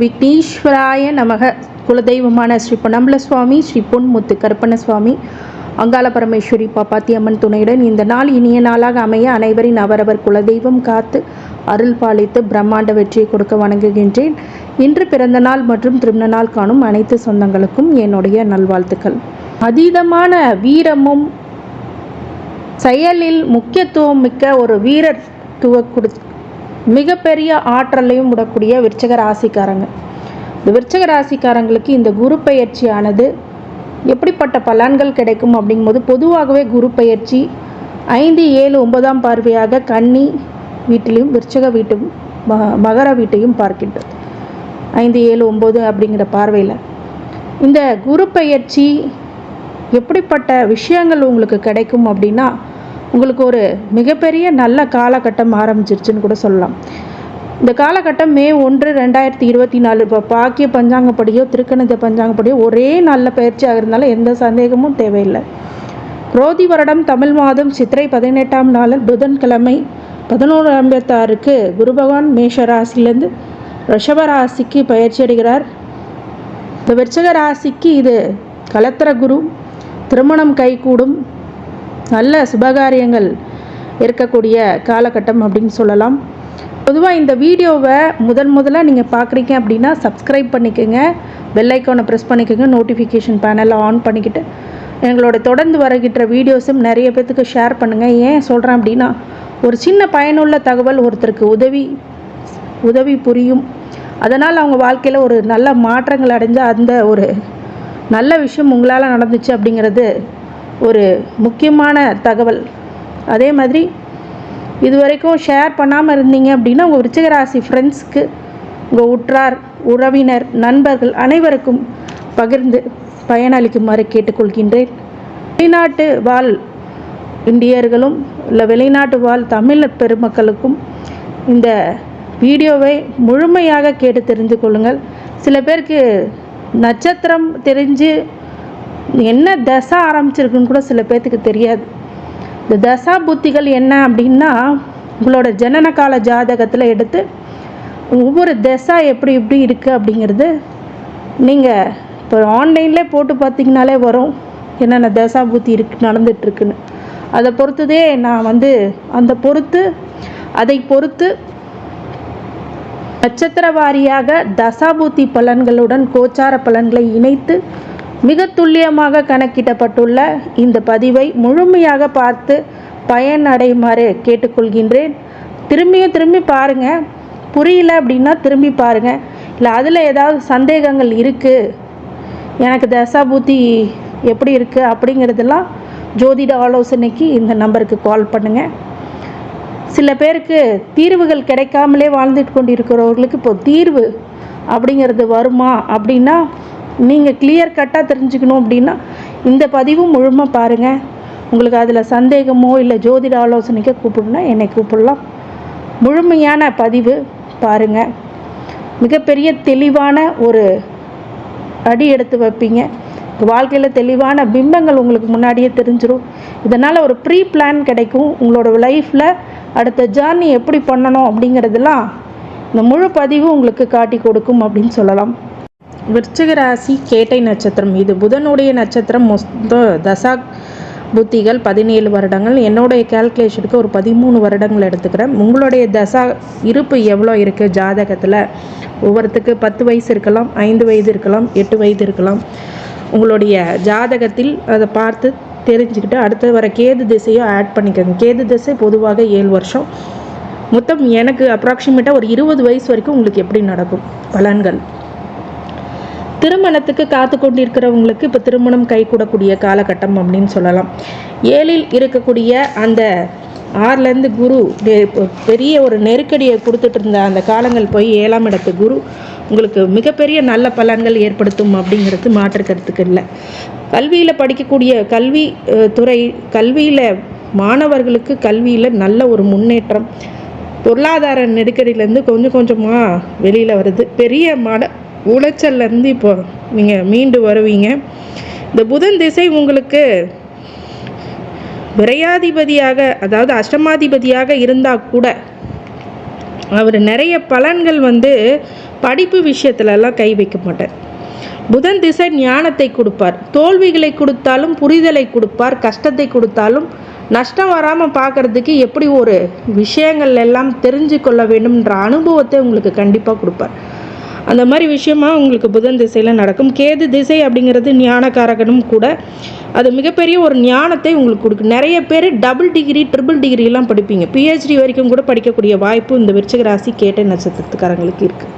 விக்னேஸ்வராய நமக. குலதெய்வமான ஸ்ரீ பொன்னம்பல சுவாமி ஸ்ரீ பொன்முத்து கருப்பண்ண சுவாமி அங்காள பரமேஸ்வரி பாப்பாத்தி அம்மன் துணையுடன் இந்த நாள் இனிய நாளாக அமைய அனைவரின் அவரவர் குலதெய்வம் காத்து அருள் பாலித்து பிரம்மாண்ட வெற்றியை கொடுக்க வணங்குகின்றேன். இன்று பிறந்த நாள் மற்றும் திருமண நாள் காணும் அனைத்து சொந்தங்களுக்கும் என்னுடைய நல்வாழ்த்துக்கள். அதீதமான வீரமும் செயலில் முக்கியத்துவம் மிக்க ஒரு வீரத்துவ கொடு மிகப்பெரிய ஆற்றலையும் விடக்கூடிய விருச்சக ராசிக்காரங்க. இந்த விருச்சக ராசிக்காரங்களுக்கு இந்த குரு பயிற்சியானது எப்படிப்பட்ட பலன்கள் கிடைக்கும் அப்படிங்கும்போது பொதுவாகவே குரு பயிற்சி ஐந்து ஏழு ஒன்பதாம் பார்வையாக கன்னி வீட்டிலையும் விருச்சக வீட்டும் ம- மகர வீட்டையும் பார்க்கின்றது. ஐந்து ஏழு ஒம்பது அப்படிங்கிற பார்வையில். இந்த குரு பயிற்சி எப்படிப்பட்ட விஷயங்கள் உங்களுக்கு கிடைக்கும் அப்படின்னா உங்களுக்கு ஒரு மிகப்பெரிய நல்ல காலகட்டம் ஆரம்பிச்சிருச்சுன்னு கூட சொல்லலாம். இந்த காலகட்டம் மே ஒன்று ரெண்டாயிரத்தி இருபத்தி நாலு. இப்போ பாக்கிய பஞ்சாங்கப்படியோ திருக்கணித பஞ்சாங்கப்படியோ ஒரே நல்ல பயிற்சியாக இருந்தாலும் எந்த சந்தேகமும் தேவையில்லை. குரோதி வருடம் தமிழ் மாதம் சித்திரை பதினெட்டாம் நாள் புதன்கிழமை பதினோரு ஐம்பத்தாறுக்கு குரு பகவான் மேஷ ராசிலேருந்து ரிஷப ராசிக்கு பயிற்சி அடைகிறார். இந்த விருச்சக ராசிக்கு இது கலத்திர குரு திருமணம் கைகூடும். நல்ல சுபகாரியங்கள் இருக்கக்கூடிய காலகட்டம் அப்படின்னு சொல்லலாம். பொதுவாக இந்த வீடியோவை முதன் முதல்ல நீங்கள் பார்க்குறீங்க அப்படின்னா சப்ஸ்கிரைப் பண்ணிக்கோங்க. பெல் ப்ரெஸ் பண்ணிக்கோங்க. நோட்டிஃபிகேஷன் பேனலை ஆன் பண்ணிக்கிட்டு எங்களோட தொடர்ந்து வருகின்ற வீடியோஸும் நிறைய பேர்த்துக்கு ஷேர் பண்ணுங்கள் ஏன் சொல்கிறேன் அப்படின்னா ஒரு சின்ன பயனுள்ள தகவல் ஒருத்தருக்கு உதவி உதவி புரியும். அதனால் அவங்க வாழ்க்கையில் ஒரு நல்ல மாற்றங்கள் அடைஞ்ச அந்த ஒரு நல்ல விஷயம் உங்களால் நடந்துச்சு அப்படிங்கிறது ஒரு முக்கியமான தகவல். அதே மாதிரி இது வரைக்கும் ஷேர் பண்ணாமல் இருந்தீங்க அப்படின்னா உங்கள் விருச்சிக ஃப்ரெண்ட்ஸுக்கு ஃப்ரெண்ட்ஸ்க்கு உங்கள் உற்றார் உறவினர் நண்பர்கள் அனைவருக்கும் பகிர்ந்து பயனளிக்குமாறு கேட்டுக்கொள்கின்றேன். வெளிநாட்டு வாழ் இந்தியர்களும் இல்லை வெளிநாட்டு வாழ் தமிழ் பெருமக்களுக்கும் இந்த வீடியோவை முழுமையாக கேட்டு தெரிந்து கொள்ளுங்கள். சில பேருக்கு நட்சத்திரம் தெரிஞ்சு என்ன தசை ஆரம்பிச்சிருக்குன்னு கூட சில பேர்த்துக்கு தெரியாது. இந்த தசா புத்திகள் என்ன அப்படின்னா உங்களோட ஜனன கால ஜாதகத்தில் எடுத்து ஒவ்வொரு தசா எப்படி எப்படி இருக்குது அப்படிங்கிறது நீங்கள் இப்போ ஆன்லைனில் போட்டு பார்த்தீங்கனாலே வரும். என்னென்ன தசா புத்தி இருக்கு நடந்துட்டுருக்குன்னு அதை பொறுத்ததே நான் வந்து அந்த பொறுத்து அதை பொறுத்து நட்சத்திர வாரியாக தசாபூத்தி பலன்களுடன் கோச்சார பலன்களை இணைத்து மிக துல்லியமாக கணக்கிடப்பட்டுள்ள இந்த பதிவை முழுமையாக பார்த்து பயனடையுமாறு கேட்டுக்கொள்கின்றேன். திரும்பியும் திரும்பி பாருங்கள் புரியல அப்படின்னா திரும்பி பாருங்கள் இல்லை அதில் ஏதாவது சந்தேகங்கள் இருக்குது எனக்கு தசாபூத்தி எப்படி இருக்குது அப்படிங்கிறதெல்லாம் ஜோதிட ஆலோசனைக்கு இந்த நம்பருக்கு கால் பண்ணுங்கள் சில பேருக்கு தீர்வுகள் கிடைக்காமலே வாழ்ந்துட்டு கொண்டிருக்கிறவர்களுக்கு இப்போ தீர்வு அப்படிங்கிறது வருமா அப்படின்னா நீங்கள் கிளியர் கட்டாக தெரிஞ்சுக்கணும் அப்படின்னா இந்த பதிவும் முழுமை பாருங்கள் உங்களுக்கு அதில் சந்தேகமோ இல்லை ஜோதிட ஆலோசனைக்கோ கூப்பிடணும்னா என்னை கூப்பிடலாம். முழுமையான பதிவு பாருங்கள் மிகப்பெரிய தெளிவான ஒரு அடி எடுத்து வைப்பீங்க. வாழ்க்கையில் தெளிவான பிம்பங்கள் உங்களுக்கு முன்னாடியே தெரிஞ்சிடும் இதனால் ஒரு ப்ரீ பிளான் கிடைக்கும். உங்களோட லைஃப்பில் அடுத்த ஜேர்னி எப்படி பண்ணணும் அப்படிங்கிறதெல்லாம் இந்த முழு பதிவு உங்களுக்கு காட்டி கொடுக்கும் அப்படின்னு சொல்லலாம். விருச்சிக ராசி கேட்டை நட்சத்திரம். இது புதனுடைய நட்சத்திரம். மொத்த தசா புத்திகள் பதினேழு வருடங்கள். என்னுடைய கேல்குலேஷனுக்கு ஒரு பதிமூணு வருடங்கள் எடுத்துக்கிறேன். உங்களுடைய தசா இருப்பு எவ்வளோ இருக்குது ஜாதகத்தில் ஒவ்வொருத்துக்கு பத்து வயசு இருக்கலாம் ஐந்து வயது இருக்கலாம் எட்டு வயது இருக்கலாம். உங்களுடைய ஜாதகத்தில் அதை பார்த்து தெரிஞ்சுக்கிட்டு அடுத்து வர கேது திசையோ ஆட் பண்ணிக்கோங்க. கேது திசை பொதுவாக ஏழு வருஷம். மொத்தம் எனக்கு அப்ராக்சிமேட்டாக ஒரு இருபது வயசு வரைக்கும் உங்களுக்கு எப்படி நடக்கும்? பலன்கள். திருமணத்துக்கு காத்து கொண்டிருக்கிறவங்களுக்கு இப்போ திருமணம் கைகூடக்கூடிய காலகட்டம் அப்படின்னு சொல்லலாம். ஏழில் இருக்கக்கூடிய அந்த ஆறுலேருந்து குரு பெரிய ஒரு நெருக்கடியை கொடுத்துட்டு இருந்த அந்த காலங்கள் போய் ஏழாம் இடத்து குரு உங்களுக்கு மிகப்பெரிய நல்ல பலன்கள் ஏற்படுத்தும் அப்படிங்கிறது மாற்று கருத்துக்கு இல்லை. கல்வியில் படிக்கக்கூடிய கல்வி துறை கல்வியில் மாணவர்களுக்கு கல்வியில் நல்ல ஒரு முன்னேற்றம். பொருளாதார நெருக்கடியிலேருந்து கொஞ்சம் கொஞ்சமாக வெளியில் வருது. பெரிய மட உளைச்சல்லேருந்து இப்போ நீங்கள் மீண்டு வருவீங்க. இந்த புதன் திசை உங்களுக்கு விரையாதிபதியாக அதாவது அஷ்டமாதிபதியாக இருந்தால் கூட அவர் நிறைய பலன்கள் வந்து படிப்பு விஷயத்துலலாம் கை வைக்க மாட்டார். புதன் திசை ஞானத்தை கொடுப்பார். தோல்விகளை கொடுத்தாலும் புரிதலை கொடுப்பார். கஷ்டத்தை கொடுத்தாலும் நஷ்டம் வராமல் பார்க்குறதுக்கு எப்படி ஒரு விஷயங்கள் எல்லாம் தெரிஞ்சு கொள்ள வேண்டும்ன்ற அனுபவத்தை உங்களுக்கு கண்டிப்பாக கொடுப்பார். அந்த மாதிரி விஷயமா உங்களுக்கு புதன் திசையில் நடக்கும். கேது திசை அப்படிங்கிறது ஞானக்காரகனும் கூட. அது மிகப்பெரிய ஒரு ஞானத்தை உங்களுக்கு கொடுக்கும். நிறைய பேர் டபுள் டிகிரி ட்ரிபிள் டிகிரிலாம் படிப்பீங்க. பிஹெச்டி வரைக்கும் கூட படிக்கக்கூடிய வாய்ப்பு இந்த விருச்சிக ராசி கேட்ட நட்சத்திரத்துக்காரங்களுக்கு இருக்குது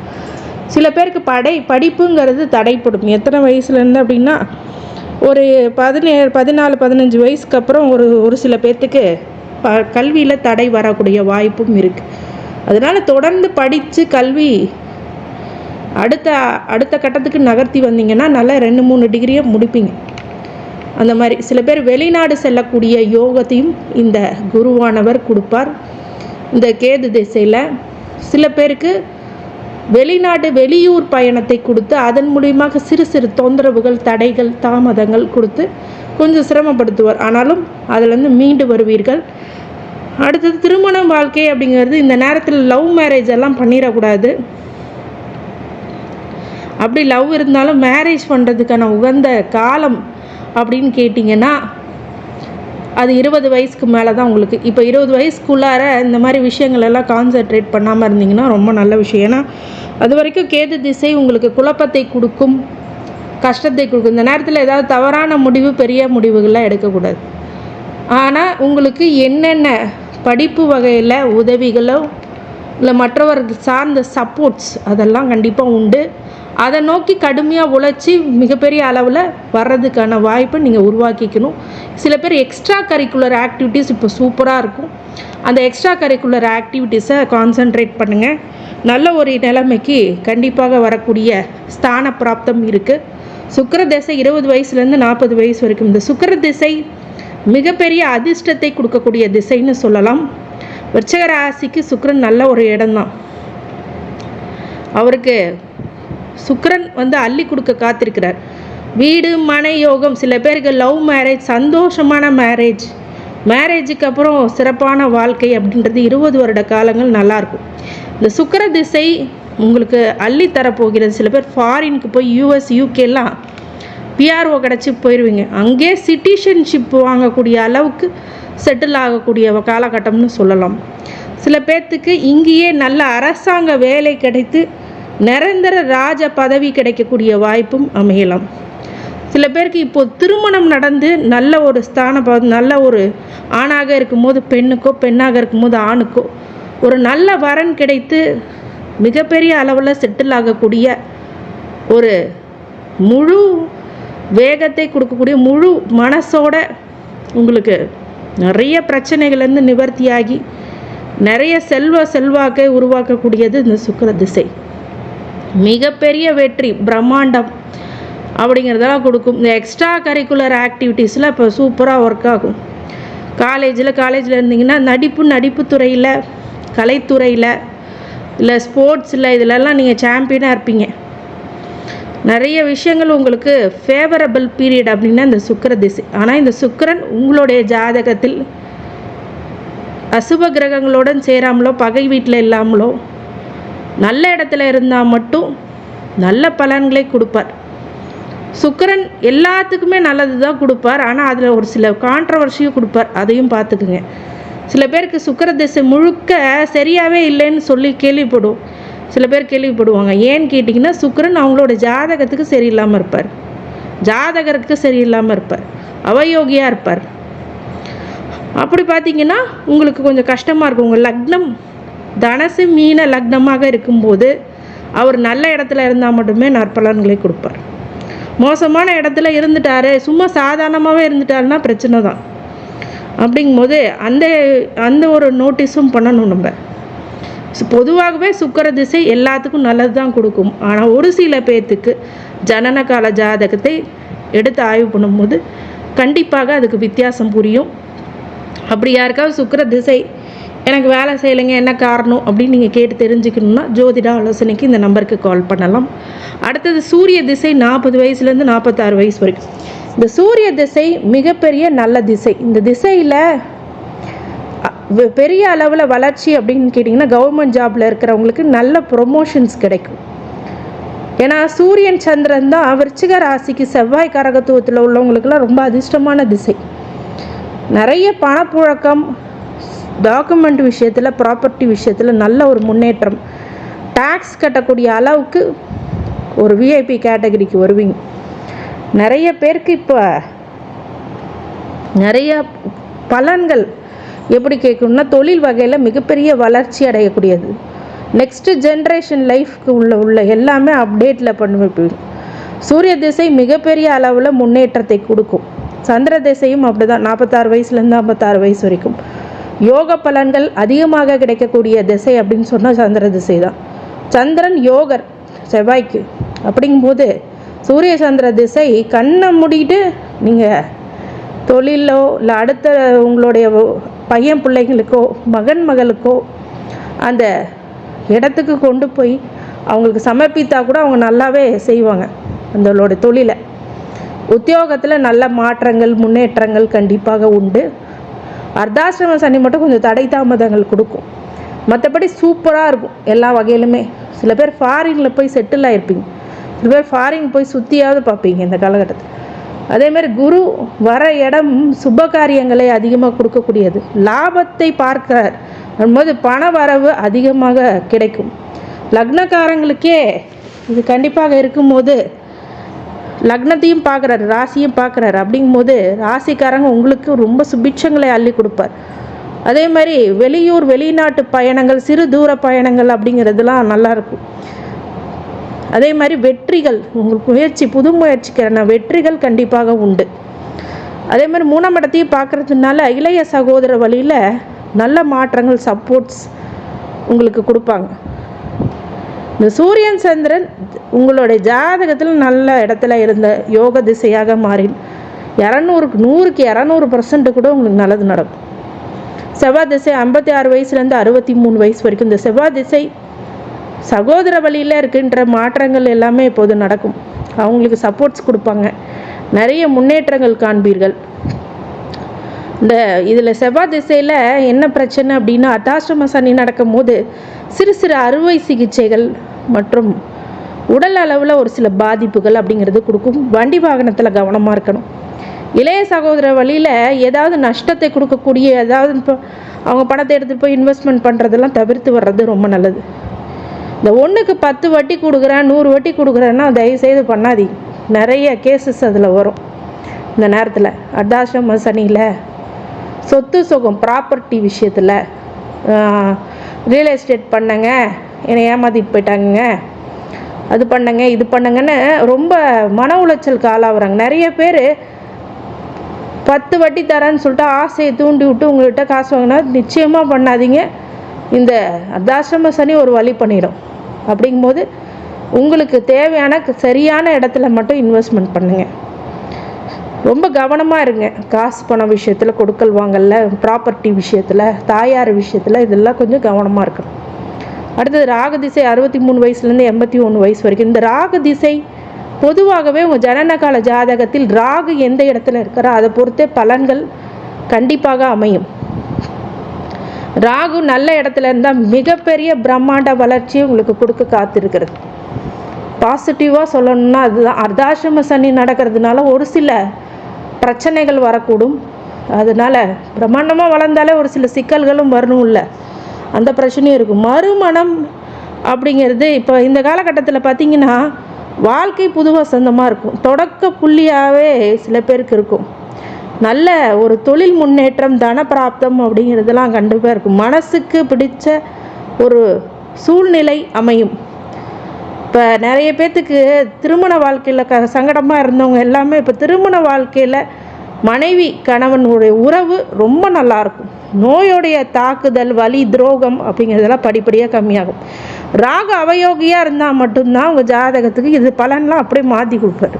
சில பேருக்கு படை படிப்புங்கிறது தடைப்படும் எத்தனை வயசுலேருந்து அப்படின்னா ஒரு பதினேழு பதினாலு பதினஞ்சு வயசுக்கு அப்புறம் ஒரு ஒரு சில பேர்த்துக்கு ப கல்வியில் தடை வரக்கூடிய வாய்ப்பும் இருக்குது அதனால் தொடர்ந்து படித்து கல்வி அடுத்த அடுத்த கட்டத்துக்கு நகர்த்தி வந்தீங்கன்னா நல்லா ரெண்டு மூணு டிகிரியை முடிப்பீங்க. அந்த மாதிரி சில பேர் வெளிநாடு செல்லக்கூடிய யோகத்தையும் இந்த குருவானவர் கொடுப்பார். இந்த கேது திசையில் சில பேருக்கு வெளிநாடு வெளியூர் பயணத்தை கொடுத்து அதன் மூலியமாக சிறு சிறு தொந்தரவுகள் தடைகள் தாமதங்கள் கொடுத்து கொஞ்சம் சிரமப்படுத்துவார். ஆனாலும் அதிலேருந்து மீண்டு வருவீர்கள். அடுத்தது திருமணம் வாழ்க்கை அப்படிங்கிறது இந்த நேரத்தில் லவ் மேரேஜ் எல்லாம் பண்ணிடக்கூடாது. அப்படி லவ் இருந்தாலும் மேரேஜ் பண்ணுறதுக்கான உகந்த காலம் அப்படின்னு கேட்டிங்கன்னா அது இருபது வயசுக்கு மேலே தான் உங்களுக்கு. இப்போ இருபது வயசுக்குள்ளார இந்த மாதிரி விஷயங்கள் எல்லாம் கான்சென்ட்ரேட் பண்ணாமல் இருந்தீங்கன்னா ரொம்ப நல்ல விஷயம். ஏன்னா அது வரைக்கும் கேது திசை உங்களுக்கு குழப்பத்தை கொடுக்கும் கஷ்டத்தை கொடுக்கும். இந்த நேரத்தில் ஏதாவது தவறான முடிவு பெரிய முடிவுகள்லாம் எடுக்கக்கூடாது. ஆனால் உங்களுக்கு என்னென்ன படிப்பு வகையில் உதவிகளோ இல்லை மற்றவர்கள் சார்ந்த சப்போர்ட்ஸ் அதெல்லாம் கண்டிப்பாக உண்டு. அதை நோக்கி கடுமையாக உழைச்சி மிகப்பெரிய அளவில் வர்றதுக்கான வாய்ப்பை நீங்கள் உருவாக்கிக்கணும். சில பேர் எக்ஸ்ட்ரா கரிக்குலர் ஆக்டிவிட்டீஸ் இப்போ சூப்பராக இருக்கும். அந்த எக்ஸ்ட்ரா கரிக்குலர் ஆக்டிவிட்டீஸை கான்சென்ட்ரேட் பண்ணுங்கள் நல்ல ஒரு நிலைமைக்கு கண்டிப்பாக வரக்கூடிய ஸ்தான பிராப்தம் இருக்குது சுக்கர திசை இருபது வயசுலேருந்து நாற்பது வயசு வரைக்கும். இந்த சுக்கர திசை மிகப்பெரிய அதிர்ஷ்டத்தை கொடுக்கக்கூடிய திசைன்னு சொல்லலாம். விருச்சக ராசிக்கு சுக்கரன் நல்ல ஒரு இடம்தான். அவருக்கு சுக்கரன் வந்து அள்ளி கொடுக்க காத்திருக்கிறார். வீடு மனை யோகம் சில பேருக்கு லவ் மேரேஜ் சந்தோஷமான மேரேஜ் மேரேஜுக்கு அப்புறம் சிறப்பான வாழ்க்கை அப்படின்றது இருபது வருட காலங்கள் நல்லாயிருக்கும் இந்த சுக்கர திசை உங்களுக்கு அள்ளி தரப்போகிறது. சில பேர் ஃபாரினுக்கு போய் யூஎஸ் யூகேலாம் பிஆர்ஓ கிடச்சி போயிடுவீங்க அங்கே சிட்டிசன்ஷிப் வாங்கக்கூடிய அளவுக்கு செட்டில் ஆகக்கூடிய காலகட்டம்னு சொல்லலாம். சில பேர்த்துக்கு இங்கேயே நல்ல அரசாங்க வேலை கிடைத்து நிரந்தர ராஜ பதவி கிடைக்கக்கூடிய வாய்ப்பும் அமையலாம். சில பேருக்கு இப்போ திருமணம் நடந்து நல்ல ஒரு ஸ்தான ப நல்ல ஒரு ஆணாக இருக்கும்போது பெண்ணுக்கோ பெண்ணாக இருக்கும்போது ஆணுக்கோ ஒரு நல்ல வரன் கிடைத்து மிகப்பெரிய அளவில் செட்டில் ஆகக்கூடிய ஒரு முழு வேகத்தை கொடுக்கக்கூடிய முழு மனசோட உங்களுக்கு நிறைய பிரச்சனைகள்லேருந்து நிவர்த்தியாகி நிறைய செல்வ செல்வாக்கை உருவாக்கக்கூடியது இந்த சுக்கர திசை. மிகப்பெரிய வெற்றி பிரம்மாண்டம் அப்படிங்கிறதெல்லாம் கொடுக்கும். இந்த எக்ஸ்ட்ரா கரிக்குலர் ஆக்டிவிட்டீஸில் இப்போ சூப்பராக ஒர்க் ஆகும். காலேஜில் காலேஜில் இருந்தீங்கன்னா நடிப்பு நடிப்பு துறையில் கலைத்துறையில் இல்லை ஸ்போர்ட்ஸில் இதிலெல்லாம் நீங்கள் சாம்பியனாக இருப்பீங்க. நிறைய விஷயங்கள் உங்களுக்கு ஃபேவரபிள் பீரியட் அப்படின்னா இந்த சுக்கர திசை. ஆனால் இந்த சுக்கரன் உங்களுடைய ஜாதகத்தில் அசுப கிரகங்களுடன் சேராமலோ பகை வீட்டில் இல்லாமலோ நல்ல இடத்துல இருந்தால் மட்டும் நல்ல பலன்களை கொடுப்பார். சுக்கரன் எல்லாத்துக்குமே நல்லது தான் கொடுப்பார். ஆனால் அதில் ஒரு சில கான்ட்ரவர்ஷியும் கொடுப்பார். அதையும் பார்த்துக்குங்க. சில பேருக்கு சுக்கர திசை முழுக்க சரியாகவே இல்லைன்னு சொல்லி கேள்விப்படும். சில பேர் கேள்விப்படுவாங்க. ஏன்னு கேட்டிங்கன்னா சுக்கரன் அவங்களோட ஜாதகத்துக்கு சரியில்லாமல் இருப்பார். ஜாதகருக்கு சரியில்லாமல் இருப்பார். அவயோகியாக இருப்பார். அப்படி பார்த்தீங்கன்னா உங்களுக்கு கொஞ்சம் கஷ்டமாக இருக்கும். உங்கள் லக்னம் தனசு மீன லக்னமாக இருக்கும்போது அவர் நல்ல இடத்துல இருந்தால் மட்டுமே நற்பலன்களை கொடுப்பார். மோசமான இடத்துல இருந்துட்டாரு சும்மா சாதாரணமாகவே இருந்துட்டாருன்னா பிரச்சனை தான். அப்படிங்கும்போது அந்த அந்த ஒரு நோட்டீஸும் பண்ணணும் நம்ம. பொதுவாகவே சுக்கிர திசை எல்லாத்துக்கும் நல்லது தான் கொடுக்கும். ஆனால் ஒரு சில பேர்த்துக்கு ஜனன கால ஜாதகத்தை எடுத்து ஆய்வு பண்ணும்போது கண்டிப்பாக அதுக்கு வித்தியாசம் புரியும். அப்படி யாருக்காவது சுக்கிர திசை எனக்கு வேலை செய்யலைங்க என்ன காரணம் அப்படின்னு நீங்கள் கேட்டு தெரிஞ்சுக்கணுன்னா ஜோதிட ஆலோசனைக்கு இந்த நம்பருக்கு கால் பண்ணலாம். அடுத்தது சூரிய திசை நாற்பது வயசுலேருந்து நாற்பத்தாறு வயசு வரைக்கும். இந்த சூரிய திசை மிகப்பெரிய நல்ல திசை. இந்த திசையில் பெரிய அளவில் வளர்ச்சி அப்படின்னு கேட்டிங்கன்னா கவர்மெண்ட் ஜாபில் இருக்கிறவங்களுக்கு நல்ல ப்ரொமோஷன்ஸ் கிடைக்கும். ஏன்னா சூரியன் சந்திரன் தான் விருச்சிக ராசிக்கு செவ்வாய் கரகத்துவத்தில் உள்ளவங்களுக்குலாம் ரொம்ப அதிர்ஷ்டமான திசை. நிறைய பணப்புழக்கம் டாக்குமெண்ட் விஷயத்தில் ப்ராப்பர்ட்டி விஷயத்தில் நல்ல ஒரு முன்னேற்றம். டேக்ஸ் கட்டக்கூடிய அளவுக்கு ஒரு விஐபி கேட்டகரிக்கு வருவீங்க. நிறைய பேருக்கு இப்போ நிறைய பலன்கள் எப்படி கேட்கணும்னா தொழில் வகையில் மிகப்பெரிய வளர்ச்சி அடையக்கூடியது. நெக்ஸ்ட்டு ஜென்ரேஷன் லைஃப்க்கு உள்ள உள்ள எல்லாமே அப்டேட்டில் பண்ணுவீங்க. சூரிய திசை மிகப்பெரிய அளவில் முன்னேற்றத்தை கொடுக்கும். சந்திர திசையும் அப்படிதான். நாற்பத்தாறு வயசுலேருந்து ஐம்பத்தாறு வயசு வரைக்கும். யோக பலன்கள் அதிகமாக கிடைக்கக்கூடிய திசை அப்படின்னு சொன்னால் சந்திர திசை தான் சந்திரன் யோகர் செவ்வாய்க்கு. அப்படிங்கும்போது சூரிய சந்திர திசை கண்ணை மூடிட்டு நீங்கள் தொழிலோ இல்லை அடுத்த உங்களுடைய பையன் பிள்ளைங்களுக்கோ மகன் மகளுக்கோ அந்த இடத்துக்கு கொண்டு போய் அவங்களுக்கு சமர்ப்பித்தா கூட அவங்க நல்லாவே செய்வாங்க அந்தளோட தொழிலை. உத்தியோகத்தில் நல்ல மாற்றங்கள் முன்னேற்றங்கள் கண்டிப்பாக உண்டு. அர்த்தாசிரம சனி மட்டும் கொஞ்சம் தடை தாமதங்கள் கொடுக்கும். மற்றபடி சூப்பராக இருக்கும் எல்லா வகையிலுமே. சில பேர் ஃபாரினில் போய் செட்டில் ஆகிருப்பீங்க சில பேர் ஃபாரின் போய் சுற்றியாவது பார்ப்பீங்க இந்த காலகட்டத்தில். அதேமாதிரி குரு வர இடம் சுப காரியங்களை அதிகமாக கொடுக்கக்கூடியது. லாபத்தை பார்க்கிறார். போது பண வரவு அதிகமாக கிடைக்கும். லக்னக்காரங்களுக்கே இது கண்டிப்பாக இருக்கும்போது லக்னத்தையும் பார்க்குறாரு ராசியும் பார்க்குறாரு. அப்படிங்கும் போது ராசிக்காரங்க உங்களுக்கு ரொம்ப சுபிட்சங்களை அள்ளி கொடுப்பார். அதே மாதிரி வெளியூர் வெளிநாட்டு பயணங்கள் சிறு தூர பயணங்கள் அப்படிங்கிறதுலாம் நல்லா இருக்கும். அதே மாதிரி வெற்றிகள் உங்களுக்கு முயற்சி புது முயற்சிக்கிறன வெற்றிகள் கண்டிப்பாக உண்டு. அதே மாதிரி மூணாம் இடத்தையும் பார்க்குறதுனால இளைய சகோதர வழியில் நல்ல மாற்றங்கள் சப்போர்ட்ஸ் உங்களுக்கு கொடுப்பாங்க. இந்த சூரியன் சந்திரன் உங்களுடைய ஜாதகத்தில் நல்ல இடத்துல இருந்த யோக திசையாக மாறி இரநூறுக்கு நூறுக்கு இரநூறு பர்சன்ட் கூட உங்களுக்கு நல்லது நடக்கும். செவ்வாய் திசை ஐம்பத்தி ஆறு வயசுலேருந்து அறுபத்தி மூணு வயசு வரைக்கும். இந்த செவ்வாய் திசை சகோதர வழியில் இருக்கின்ற மாற்றங்கள் எல்லாமே இப்போது நடக்கும். அவங்களுக்கு சப்போர்ட்ஸ் கொடுப்பாங்க. நிறைய முன்னேற்றங்கள் காண்பீர்கள். இந்த இதில் செவ்வாய் திசையில் என்ன பிரச்சனை அப்படின்னா அட்டாஷ்டம சனி நடக்கும்போது சிறு சிறு அறுவை சிகிச்சைகள் மற்றும் உடல் அளவில் ஒரு சில பாதிப்புகள் அப்படிங்கிறது கொடுக்கும். வண்டி வாகனத்தில் கவனமாக இருக்கணும். இளைய சகோதர வழியில் ஏதாவது நஷ்டத்தை கொடுக்கக்கூடிய ஏதாவது இப்போ அவங்க பணத்தை எடுத்துகிட்டு போய் இன்வெஸ்ட்மெண்ட் பண்ணுறதெல்லாம் தவிர்த்து வர்றது ரொம்ப நல்லது. இந்த ஒன்றுக்கு பத்து வட்டி கொடுக்குறேன் நூறு வட்டி கொடுக்குறேன்னா தயவுசெய்து பண்ணாதீங்க. நிறைய கேசஸ் அதில் வரும். இந்த நேரத்தில் அர்த்தாசிரம சனியில் சொத்து சுகம் ப்ராப்பர்ட்டி விஷயத்தில் ரியல் எஸ்டேட் பண்ணங்க. என்னை ஏமாற்றிட்டு போயிட்டாங்கங்க. அது பண்ணுங்க இது பண்ணுங்கன்னு ரொம்ப மன உளைச்சலுக்கு ஆளாகிறாங்க நிறைய பேர் பத்து வட்டி தரேன்னு சொல்லிட்டு ஆசையை தூண்டி விட்டு உங்கள்கிட்ட காசு வாங்கினா நிச்சயமாக பண்ணாதீங்க. இந்த அர்த்தாசிரம சனி ஒரு வழி பண்ணிடும். அப்படிங்கும்போது உங்களுக்கு தேவையான சரியான இடத்துல மட்டும் இன்வெஸ்ட்மெண்ட் பண்ணுங்கள் ரொம்ப கவனமாக இருங்க. காசு பணம் விஷயத்தில் கொடுக்கல் வாங்கல ப்ராப்பர்ட்டி விஷயத்தில் தாயார் விஷயத்தில் இதெல்லாம் கொஞ்சம் கவனமாக இருக்கணும். அடுத்தது ராகு திசை அறுபத்தி மூணு வயசுலேருந்து எண்பத்தி ஒன்று வயசு வரைக்கும். இந்த ராகு திசை பொதுவாகவே உங்கள் ஜனனகால ஜாதகத்தில் ராகு எந்த இடத்துல இருக்கிறோ? அதை பொறுத்தே பலன்கள் கண்டிப்பாக அமையும். ராகு நல்ல இடத்துல இருந்தால் மிகப்பெரிய பிரம்மாண்ட வளர்ச்சியை உங்களுக்கு கொடுக்க காத்திருக்கிறது. பாசிட்டிவாக சொல்லணும்னா அதுதான் அர்தாசிரம சனி நடக்கிறதுனால ஒரு சில பிரச்சனைகள் வரக்கூடும். அதனால் பிரம்மாண்டமாக வளர்ந்தாலே ஒரு சில சிக்கல்களும் வரணும் இல்லை அந்த பிரச்சனையும் இருக்கும் மறுமணம் அப்படிங்கிறது இப்போ இந்த காலகட்டத்தில் பார்த்தீங்கன்னா வாழ்க்கை புது வசந்தமாக இருக்கும். தொடக்க புள்ளியாகவே சில பேருக்கு இருக்கும். நல்ல ஒரு தொழில் முன்னேற்றம் தன பிராப்தம் அப்படிங்கிறதெல்லாம் கண்டிப்பாக இருக்கும். மனசுக்கு பிடிச்ச ஒரு சூழ்நிலை அமையும். இப்போ நிறைய பேர்த்துக்கு திருமண வாழ்க்கையில் க சங்கடமாக இருந்தவங்க எல்லாமே இப்போ திருமண வாழ்க்கையில் மனைவி கணவனுடைய உறவு ரொம்ப நல்லாயிருக்கும் நோயுடைய தாக்குதல் வலி துரோகம் அப்படிங்கிறதெல்லாம் படிப்படியாக கம்மியாகும். ராகு அவயோகியாக இருந்தால் மட்டும்தான் உங்கள் ஜாதகத்துக்கு இது பலன்லாம் அப்படியே மாற்றி கொடுப்பாரு.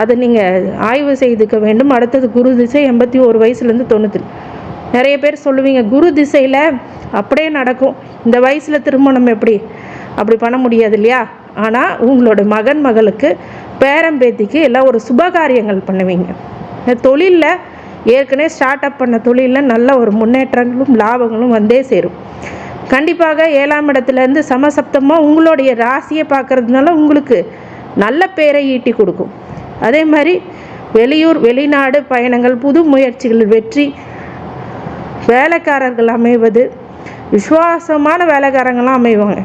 அதை நீங்கள் ஆய்வு செய்துக்க வேண்டும். அடுத்தது குரு திசை எண்பத்தி ஒரு வயசுலேருந்து தொண்ணூற்றி நிறைய பேர் சொல்லுவீங்க குரு திசையில் அப்படியே நடக்கும். இந்த வயசில் திருமணம் எப்படி? அப்படி பண்ண முடியாது இல்லையா? ஆனால் உங்களோட மகன் மகளுக்கு பேரம்பேத்திக்கு எல்லாம் ஒரு சுபகாரியங்கள் பண்ணுவீங்க. இந்த தொழிலில் ஏற்கனவே ஸ்டார்ட் அப் பண்ண தொழிலில் நல்ல ஒரு முன்னேற்றங்களும் லாபங்களும் வந்தே சேரும். கண்டிப்பாக ஏழாம் இடத்துலேருந்து சமசப்தமாக உங்களுடைய ராசியை பார்க்கறதுனால உங்களுக்கு நல்ல பேரை ஈட்டி கொடுக்கும். அதே மாதிரி வெளியூர் வெளிநாடு பயணங்கள் புது முயற்சிகள் வெற்றி வேலைக்காரர்கள் அமைவது விசுவாசமான வேலைக்காரங்களாம் அமைவாங்க.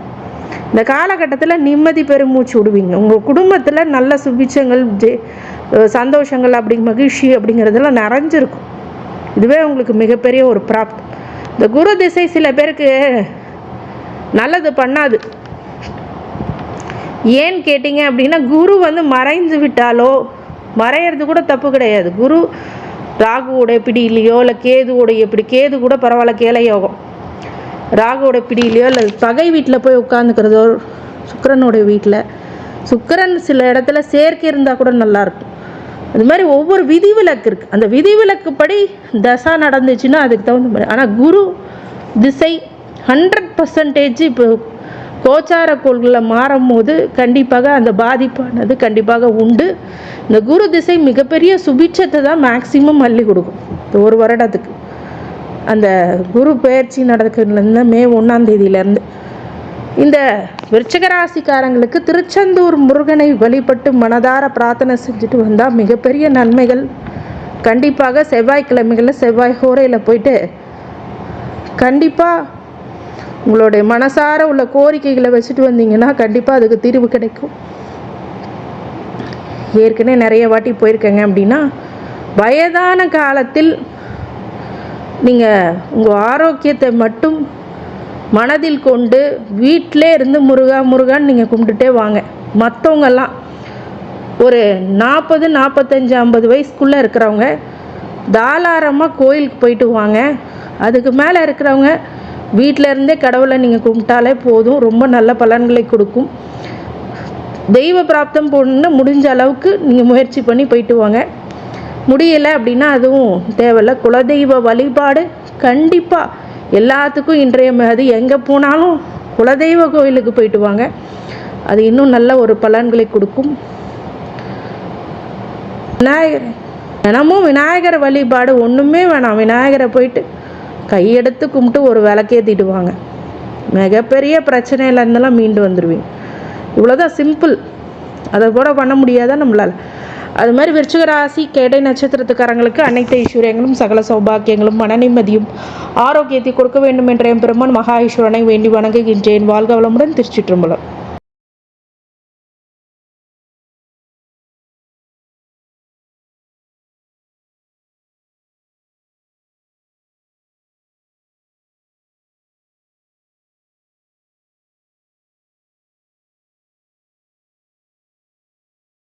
இந்த காலகட்டத்தில் நிம்மதி பெருமூச்சு விடுவீங்க. உங்கள் குடும்பத்தில் நல்ல சுபிச்சங்கள் சந்தோஷங்கள் அப்படி மகிழ்ச்சி அப்படிங்கிறதெல்லாம் நிறைஞ்சிருக்கும். இதுவே உங்களுக்கு மிகப்பெரிய ஒரு பிராப்தம் இந்த குரு திசை சில பேருக்கு நல்லது பண்ணாது. ஏன்னு கேட்டிங்க அப்படின்னா குரு வந்து மறைந்து விட்டாலோ மறையிறது கூட தப்பு கிடையாது. குரு ராகுவோடைய பிடியிலையோ இல்லை கேதுவோடைய இப்படி கேது கூட பரவாயில்ல கேள யோகம். ராகுவோட பிடியிலையோ இல்லை பகை வீட்டில் போய் உட்காந்துக்கிறதோ சுக்கரனுடைய வீட்டில் சுக்கரன் சில இடத்துல சேர்க்கை இருந்தால் கூட நல்லாயிருக்கும் அது மாதிரி ஒவ்வொரு விதிவிலக்கு இருக்குது அந்த விதிவிலக்குப்படி தசா நடந்துச்சுன்னா அதுக்கு தகுந்த மாதிரி. ஆனால் குரு திசை ஹண்ட்ரட் பர்சன்டேஜ் இப்போ கோச்சார கோள்களில் மாறும்போது கண்டிப்பாக அந்த பாதிப்பானது கண்டிப்பாக உண்டு. இந்த குரு திசை மிகப்பெரிய சுபிட்சத்தை தான் மேக்சிமம் அள்ளி கொடுக்கும். இந்த ஒரு வருடத்துக்கு. அந்த குரு பெயர்ச்சி நடக்கிறதுலேருந்து மே ஒன்றாம் தேதியிலேருந்து இந்த விருச்சகராசிக்காரங்களுக்கு திருச்செந்தூர் முருகனை வழிபட்டு மனதார பிரார்த்தனை செஞ்சுட்டு வந்தால் மிகப்பெரிய நன்மைகள். கண்டிப்பாக செவ்வாய்க்கிழமைகளில் செவ்வாய் ஹோரையில் போயிட்டு கண்டிப்பாக உங்களுடைய மனசார உள்ள கோரிக்கைகளை வச்சுட்டு வந்தீங்கன்னா கண்டிப்பாக அதுக்கு தீர்வு கிடைக்கும். ஏற்கனவே நிறைய வாட்டி போயிருக்கேங்க அப்படின்னா வயதான காலத்தில் நீங்கள் உங்கள் ஆரோக்கியத்தை மட்டும் மனதில் கொண்டு வீட்டிலே இருந்து முருகா முருகான்னு நீங்கள் கும்பிட்டுட்டே வாங்க. மற்றவங்கெல்லாம் ஒரு நாற்பது நாற்பத்தஞ்சு ஐம்பது வயசுக்குள்ளே இருக்கிறவங்க தாராளமாக கோயிலுக்கு போயிட்டு வாங்க. அதுக்கு மேலே இருக்கிறவங்க வீட்டில் இருந்தே கடவுளை நீங்கள் கும்பிட்டாலே போதும். ரொம்ப நல்ல பலன்களை கொடுக்கும். தெய்வ பிராப்தம் போடணுன்னு முடிஞ்ச அளவுக்கு நீங்கள் முயற்சி பண்ணி போயிட்டு வாங்க. முடியலை அப்படின்னா அதுவும் தேவையில்ல. குலதெய்வ வழிபாடு கண்டிப்பாக எல்லாத்துக்கும் இன்றைய அது எங்கே போனாலும் குலதெய்வ கோயிலுக்கு போயிட்டு வாங்க. அது இன்னும் நல்ல ஒரு பலன்களை கொடுக்கும். விநாயகர் தினமும் விநாயகர் வழிபாடு ஒன்றுமே வேணாம். விநாயகரை போயிட்டு கையெடுத்து கும்பிட்டு ஒரு விளக்கேற்றிட்டு வாங்க. மிகப்பெரிய பிரச்சனையிலேருந்தெல்லாம் மீண்டு வந்துடுவீங்க இவ்வளோதான் சிம்பிள் அதை கூட பண்ண முடியாதா நம்மளால்? அது மாதிரி விருச்சிக ராசி கேடை நட்சத்திரத்துக்காரங்களுக்கு அனைத்து ஐஸ்வர்யங்களும் சகல சௌபாக்கியங்களும் மன நிம்மதியும் ஆரோக்கியத்தை கொடுக்க வேண்டும் என்ற என் பெருமான் மகா ஈஸ்வரனை வேண்டி வணங்குகின்றேன். வாழ்க வளமுடன் திருச்சிற்றம்பலம்.